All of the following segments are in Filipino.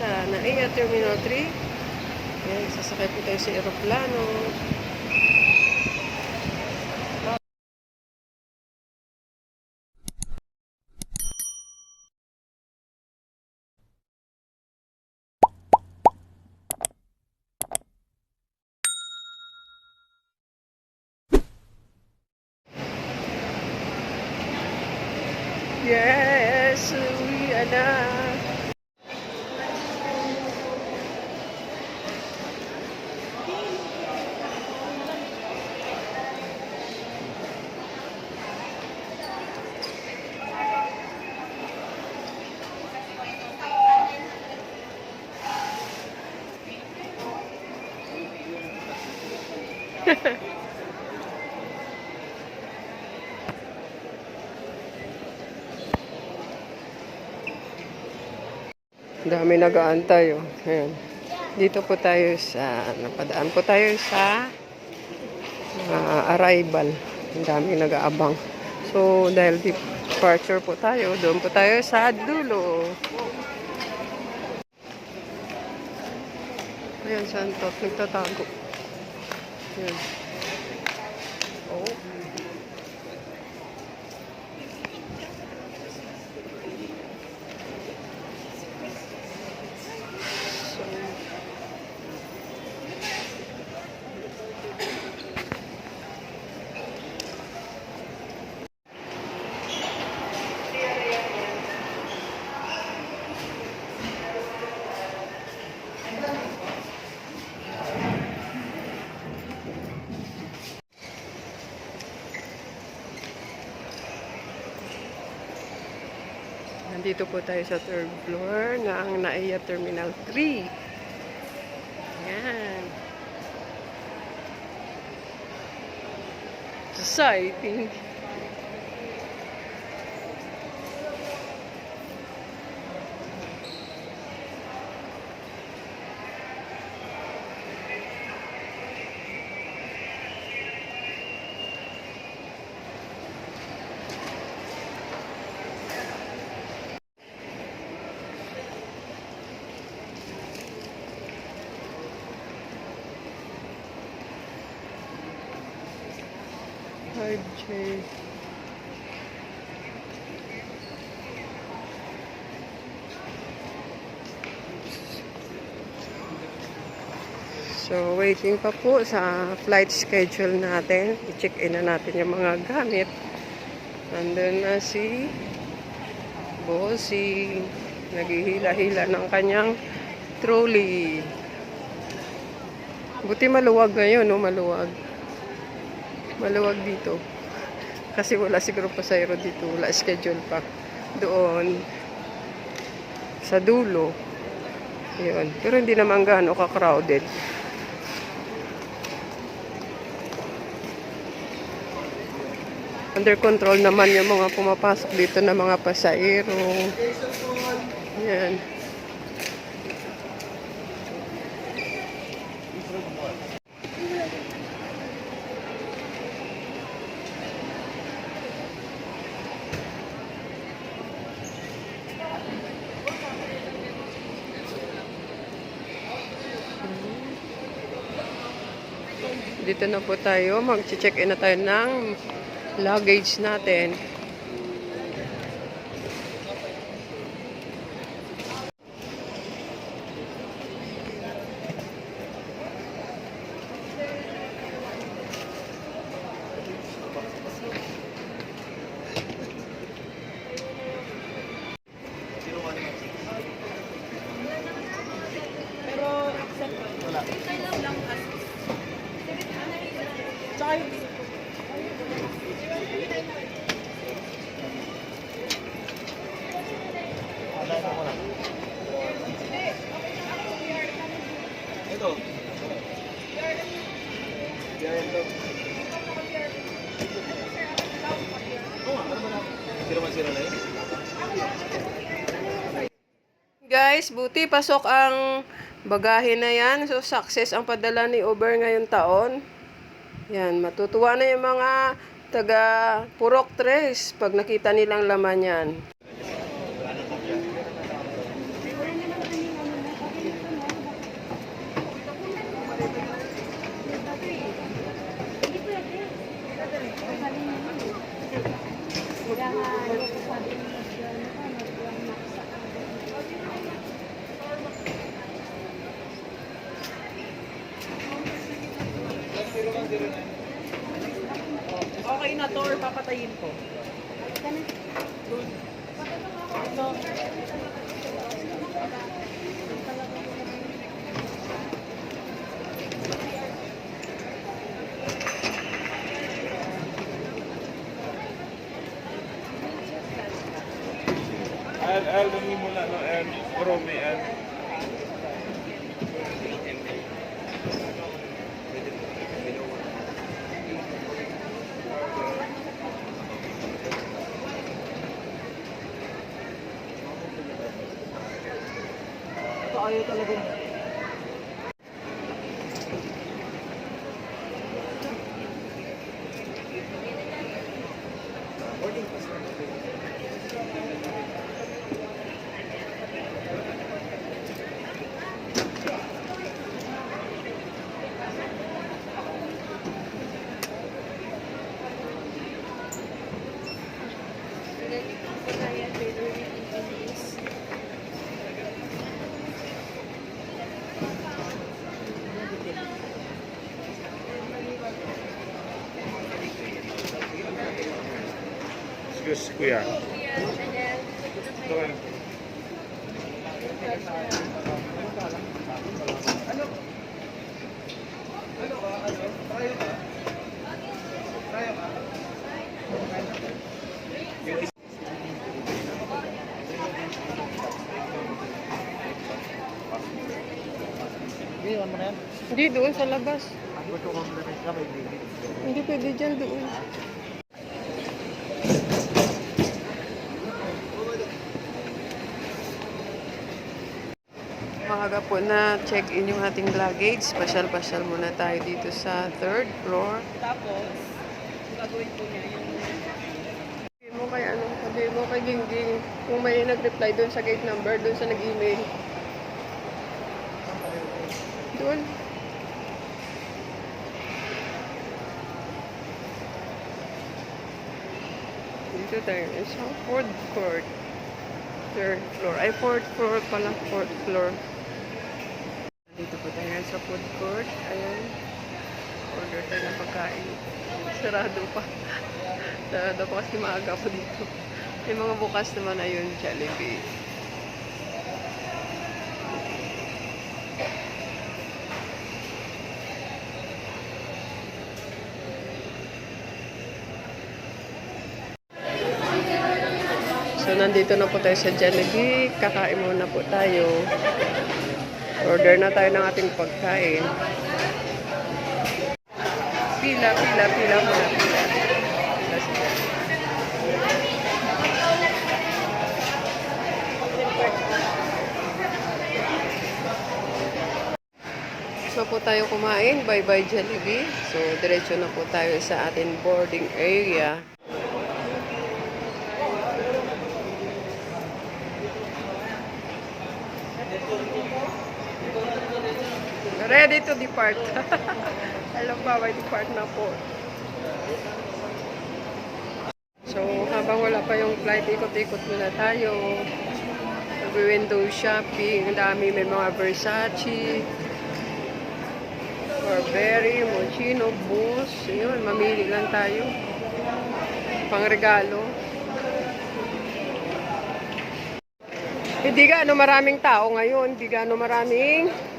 sa NAIA Terminal 3. Ayan, sasakay po tayo sa aeroplano. Yes, uwi na. Dami nag-aantay oh. Ayan. Dito po tayo sa napadaan po tayo sa ah, arrival. Ang dami nag-aabang. So dahil departure po tayo, doon po tayo sa dulo. Ayan, Santot, nagtatago. Ayan. Oh. So, Nandito po tayo sa third floor ng NAIA Terminal 3. Yan. Exciting. Jay. So, waiting pa po sa flight schedule natin. I-check-in na natin yung mga gamit. Nandun na si Bossy. Naghihila-hila ng kanyang trolley. Buti maluwag ngayon, no? Maluwag. Maluwag dito. Kasi wala siguro pasayro dito. Wala schedule pa. Doon. Sa dulo. Yun. Pero hindi naman gaano ka-crowded. Under control naman yung mga pumapasok dito na mga pasayro. Yan. Dito na po tayo. Mag-check in na tayo ng luggage natin. guys, buti pasok ang bagahe na yan. So, success ang padala ni Uber ngayon taon. Yan, matutuwa na yung mga taga Purok Tres pag nakita nilang laman yan. Kailangan, papatayin ko? Ito. Al, al, mo na, no, al. Marumi, al. Excuse, kuya. Ito kayo. Hindi, ano na yan? Hindi, doon sa labas. Hindi pwede dyan doon. Maaga po na check-in yung ating luggage. Pasyal-pasyal muna tayo dito sa third floor. Tapos, gagawin po niya yung mo kay ano, sabihin mo kay Gingging kung may nag-reply doon sa gate number, doon sa nag-email. Doon. Dito tayo sa fourth court. Third floor. Ay, fourth floor pala. Fourth floor. Dito po tayo sa food court. Ayan. Order tayo ng pagkain. Sarado pa. Sarado pa kasi maaga po dito. May mga bukas naman ayun, Jollibee. So, nandito na po tayo sa Jollibee. Kakain muna po tayo. Order na tayo ng ating pagkain. Pila, pila, pila muna, pila. So po tayo kumain, bye-bye Jollibee. So diretso na po tayo sa ating boarding area. Ready to depart. Alam ba, may depart na po. So, habang wala pa yung flight, ikot-ikot muna tayo. Nag-window shopping. Ang dami, may mga Versace. Burberry, Moschino, Boost. Yun, mamili lang tayo. Pang regalo. Hindi gaano maraming tao ngayon. Hindi gaano maraming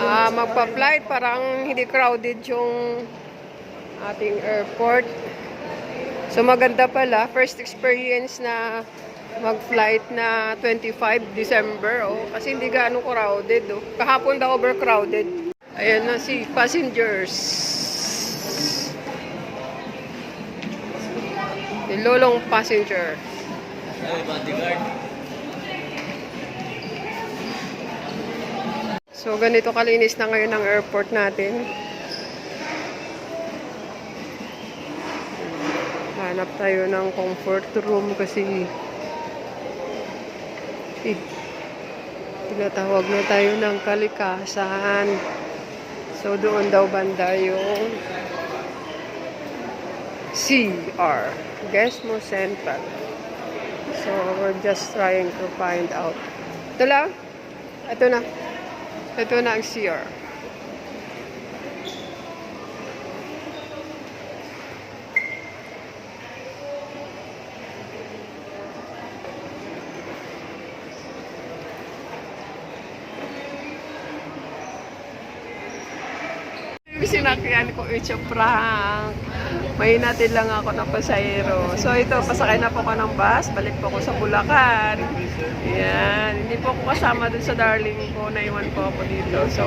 ah magpa-flight. Parang hindi crowded yung ating airport. So maganda pala. First experience na mag-flight na 25 December. Oh, kasi hindi gaano crowded. Oh. Kahapon daw overcrowded. Ayan na si passengers. Si Lolong passenger. Bodyguard. So, ganito kalinis na ngayon ang airport natin. Hanap tayo ng comfort room kasi eh, tinatawag na tayo ng kalikasan. So, doon daw banda yung CR, Gesmo Central. So, we're just trying to find out. Ito lang? Ito na. Ito na ang CR. Sinakyan ko, it's a prank. May natin lang ako ng pasahero. So ito, pasakay na po ko ng bus, balik po ko sa Bulacan. Yan, hindi po ako kasama dun sa darling ko, naiwan po ako dito. So,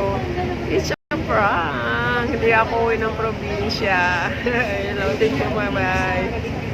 it's a prank. Hindi ako uwi ng probinsya. Hello, thank you, bye-bye.